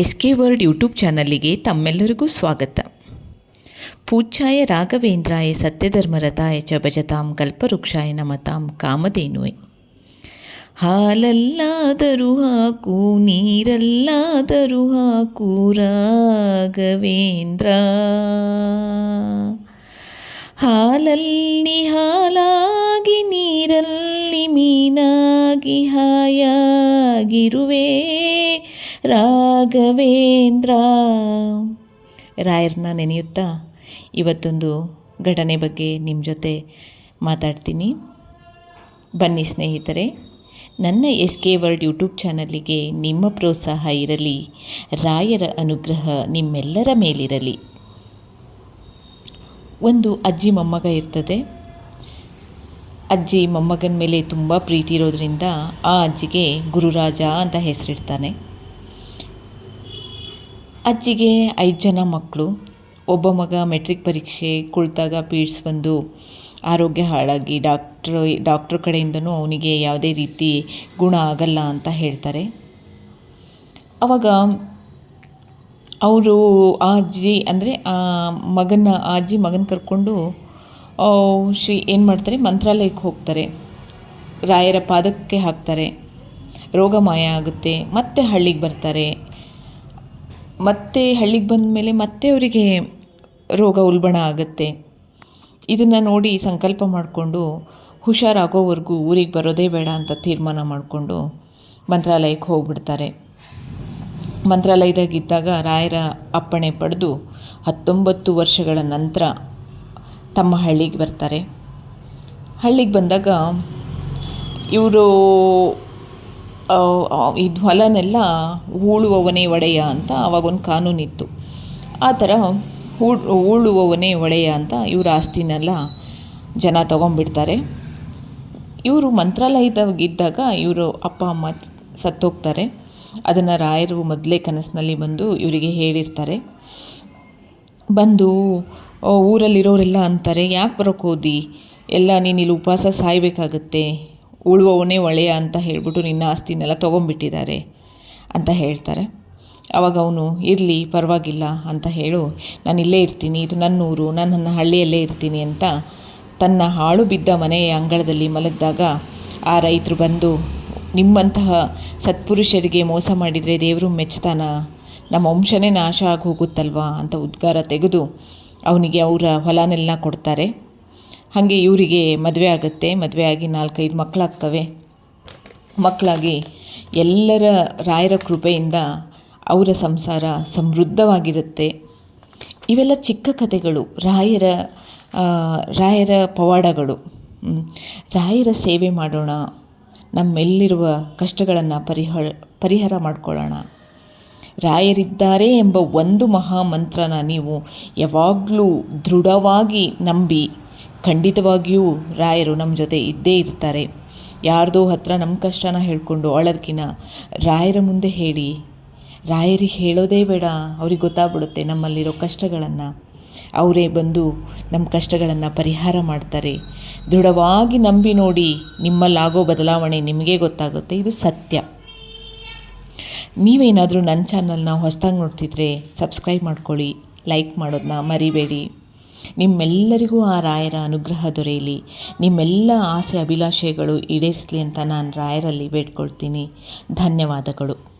S K word YouTube ಚಾನಲ್ಗೆ ತಮ್ಮೆಲ್ಲರಿಗೂ ಸ್ವಾಗತ. ಪೂಜ್ಯಾಯ ರಾಘವೇಂದ್ರಾಯ ಸತ್ಯಧರ್ಮರತಾಯ ಚ ಭಜತಾಂ ಕಲ್ಪವೃಕ್ಷಾಯ ನಮತಾಂ ಕಾಮಧೇನುವೆ. ಹಾಲಲ್ಲಾದರೂ ಹಾಕು, ನೀರಲ್ಲಾದರೂ ಹಾಕು, ರಾಘವೇಂದ್ರ. ಹಾಲಲ್ಲಿ ಹಾಲಾಗಿ, ನೀರಲ್ಲಿ ಮೀನಾಗಿ ಹಾಯಾಗಿರುವೆ. ರಾಘವೇಂದ್ರ. ರಾಯರನ್ನ ನೆನೆಯುತ್ತಾ ಇವತ್ತೊಂದು ಘಟನೆ ಬಗ್ಗೆ ನಿಮ್ಮ ಜೊತೆ ಮಾತಾಡ್ತೀನಿ. ಬನ್ನಿ ಸ್ನೇಹಿತರೆ, ನನ್ನ ಎಸ್ ಕೆ ವರ್ಡ್ ಯೂಟ್ಯೂಬ್ ಚಾನಲ್ಲಿಗೆ ನಿಮ್ಮ ಪ್ರೋತ್ಸಾಹ ಇರಲಿ, ರಾಯರ ಅನುಗ್ರಹ ನಿಮ್ಮೆಲ್ಲರ ಮೇಲಿರಲಿ. ಒಂದು ಅಜ್ಜಿ ಮೊಮ್ಮಗ ಇರ್ತದೆ. ಅಜ್ಜಿ ಮೊಮ್ಮಗನ ಮೇಲೆ ತುಂಬ ಪ್ರೀತಿ ಇರೋದ್ರಿಂದ ಆ ಅಜ್ಜಿಗೆ ಗುರುರಾಜ ಅಂತ ಹೆಸರಿಡ್ತಾನೆ. ಅಜ್ಜಿಗೆ ಐದು ಜನ ಮಕ್ಕಳು. ಒಬ್ಬ ಮಗ ಮೆಟ್ರಿಕ್ ಪರೀಕ್ಷೆ ಕುಳಿತಾಗ ಪೀಡ್ಸ್ ಬಂದು ಆರೋಗ್ಯ ಹಾಳಾಗಿ ಡಾಕ್ಟ್ರು, ಡಾಕ್ಟ್ರ್ ಕಡೆಯಿಂದನೂ ಅವನಿಗೆ ಯಾವುದೇ ರೀತಿ ಗುಣ ಆಗಲ್ಲ ಅಂತ ಹೇಳ್ತಾರೆ. ಆವಾಗ ಅವರು ಆ ಅಜ್ಜಿ ಅಂದರೆ ಆ ಮಗನ, ಆ ಅಜ್ಜಿ ಮಗನ ಕರ್ಕೊಂಡು ಶ್ರೀ ಏನು ಮಾಡ್ತಾರೆ? ಮಂತ್ರಾಲಯಕ್ಕೆ ಹೋಗ್ತಾರೆ. ರಾಯರ ಪಾದಕ್ಕೆ ಹಾಕ್ತಾರೆ. ರೋಗ ಮಾಯ ಆಗುತ್ತೆ. ಮತ್ತೆ ಹಳ್ಳಿಗೆ ಬರ್ತಾರೆ. ಮತ್ತೆ ಹಳ್ಳಿಗೆ ಬಂದ ಮೇಲೆ ಮತ್ತೆ ಅವರಿಗೆ ರೋಗ ಉಲ್ಬಣ ಆಗುತ್ತೆ. ಇದನ್ನು ನೋಡಿ ಸಂಕಲ್ಪ ಮಾಡಿಕೊಂಡು ಹುಷಾರಾಗೋವರೆಗೂ ಊರಿಗೆ ಬರೋದೇ ಬೇಡ ಅಂತ ತೀರ್ಮಾನ ಮಾಡಿಕೊಂಡು ಮಂತ್ರಾಲಯಕ್ಕೆ ಹೋಗ್ಬಿಡ್ತಾರೆ. ಮಂತ್ರಾಲಯದಾಗಿದ್ದಾಗ ರಾಯರ ಅಪ್ಪಣೆ ಪಡೆದು ಹತ್ತೊಂಬತ್ತು ವರ್ಷಗಳ ನಂತರ ತಮ್ಮ ಹಳ್ಳಿಗೆ ಬರ್ತಾರೆ. ಹಳ್ಳಿಗೆ ಬಂದಾಗ ಇವರು ಇದು ಹೊಲನೆಲ್ಲ ಹೂಳುವವನೇ ಒಡೆಯ ಅಂತ ಆವಾಗೊಂದು ಕಾನೂನಿತ್ತು. ಆ ಥರ ಹೂ ಹೂಳುವವನೇ ಒಡೆಯ ಅಂತ ಇವ್ರ ಆಸ್ತಿನೆಲ್ಲ ಜನ ತಗೊಂಬಿಡ್ತಾರೆ ಇವರು ಮಂತ್ರಾಲಯದಾಗಿದ್ದಾಗ ಇವರು ಅಪ್ಪ, ಅಮ್ಮ ಸತ್ತೋಗ್ತಾರೆ. ಅದನ್ನು ರಾಯರು ಮೊದಲೇ ಕನಸಿನಲ್ಲಿ ಬಂದು ಇವರಿಗೆ ಹೇಳಿರ್ತಾರೆ. ಬಂದು ಊರಲ್ಲಿರೋರೆಲ್ಲ ಅಂತಾರೆ, ಯಾಕೆ ಬರೋಕ್ಕೆ ಹೋದಿ? ಎಲ್ಲ ನೀನು ಇಲ್ಲಿ ಉಪವಾಸ ಸಾಯಬೇಕಾಗತ್ತೆ. ಉಳುವವನೇ ಒಳ್ಳೆಯ ಅಂತ ಹೇಳಿಬಿಟ್ಟು ನಿನ್ನ ಆಸ್ತಿನೆಲ್ಲ ತೊಗೊಂಬಿಟ್ಟಿದ್ದಾರೆ ಅಂತ ಹೇಳ್ತಾರೆ. ಅವಾಗ ಅವನು, ಇರಲಿ, ಪರವಾಗಿಲ್ಲ ಅಂತ ಹೇಳು, ನಾನು ಇಲ್ಲೇ ಇರ್ತೀನಿ, ಇದು ನನ್ನ ಊರು ನಾನು ನನ್ನ ಹಳ್ಳಿಯಲ್ಲೇ ಇರ್ತೀನಿ ಅಂತ ತನ್ನ ಹಾಳು ಬಿದ್ದ ಮನೆಯ ಅಂಗಳದಲ್ಲಿ ಮಲಗಿದಾಗ ಆ ರೈತರು ಬಂದು, ನಿಮ್ಮಂತಹ ಸತ್ಪುರುಷರಿಗೆ ಮೋಸ ಮಾಡಿದರೆ ದೇವರು ಮೆಚ್ತಾನ ನಮ್ಮ ವಂಶನೇ ನಾಶ ಆಗಿ ಹೋಗುತ್ತಲ್ವಾ? ಅಂತ ಉದ್ಗಾರ ತೆಗೆದು ಅವನಿಗೆ ಅವರ ಹೊಲನೆಲ್ಲ ಕೊಡ್ತಾರೆ. ಹಾಗೆ ಇವರಿಗೆ ಮದುವೆ ಆಗುತ್ತೆ. ಮದುವೆ ಆಗಿ ನಾಲ್ಕೈದು ಮಕ್ಕಳಾಗ್ತವೆ ಮಕ್ಕಳಾಗಿ ಎಲ್ಲರ ರಾಯರ ಕೃಪೆಯಿಂದ ಅವರ ಸಂಸಾರ ಸಮೃದ್ಧವಾಗಿರುತ್ತೆ. ಇವೆಲ್ಲ ಚಿಕ್ಕ ಕಥೆಗಳು. ರಾಯರ ರಾಯರ ಪವಾಡಗಳು. ರಾಯರ ಸೇವೆ ಮಾಡೋಣ. ನಮ್ಮೆಲ್ಲಿರುವ ಕಷ್ಟಗಳನ್ನು ಪರಿಹ ಪರಿಹಾರ ಮಾಡಿಕೊಳ್ಳೋಣ. ರಾಯರಿದ್ದಾರೆ ಎಂಬ ಒಂದು ಮಹಾಮಂತ್ರನ ನೀವು ಯಾವಾಗಲೂ ದೃಢವಾಗಿ ನಂಬಿ ಖಂಡಿತವಾಗಿಯೂ ರಾಯರು ನಮ್ಮ ಜೊತೆ ಇದ್ದೇ ಇರ್ತಾರೆ. ಯಾರ್ದೋ ಹತ್ರ ನಮ್ಮ ಕಷ್ಟನ ಹೇಳ್ಕೊಂಡು ಅಳೋದಕ್ಕಿಂತ ರಾಯರ ಮುಂದೆ ಹೇಳಿ, ರಾಯರಿಗೆ ಹೇಳೋದೇ ಬೇಡ, ಅವ್ರಿಗೆ ಗೊತ್ತಾಗ್ಬಿಡುತ್ತೆ ನಮ್ಮಲ್ಲಿರೋ ಕಷ್ಟಗಳನ್ನು. ಅವರೇ ಬಂದು ನಮ್ಮ ಕಷ್ಟಗಳನ್ನು ಪರಿಹಾರ ಮಾಡ್ತಾರೆ. ದೃಢವಾಗಿ ನಂಬಿ ನೋಡಿ ನಿಮ್ಮಲ್ಲಾಗೋ ಬದಲಾವಣೆ ನಿಮಗೇ ಗೊತ್ತಾಗುತ್ತೆ, ಇದು ಸತ್ಯ. ನೀವೇನಾದರೂ ನನ್ನ ಚಾನಲ್ನ ಹೊಸದಾಗಿ ನೋಡ್ತಿದ್ರೆ ಸಬ್ಸ್ಕ್ರೈಬ್ ಮಾಡ್ಕೊಳ್ಳಿ, ಲೈಕ್ ಮಾಡೋದನ್ನ ಮರಿಬೇಡಿ. ನಿಮ್ಮೆಲ್ಲರಿಗೂ ಆ ರಾಯರ ಅನುಗ್ರಹ ದೊರೆಯಲಿ. ನಿಮ್ಮೆಲ್ಲ ಆಸೆ ಅಭಿಲಾಷೆಗಳು ಈಡೇರಿಸಲಿ ಅಂತ ನಾನು ರಾಯರಲ್ಲಿ ಬೇಡ್ಕೊಳ್ತೀನಿ. ಧನ್ಯವಾದಗಳು.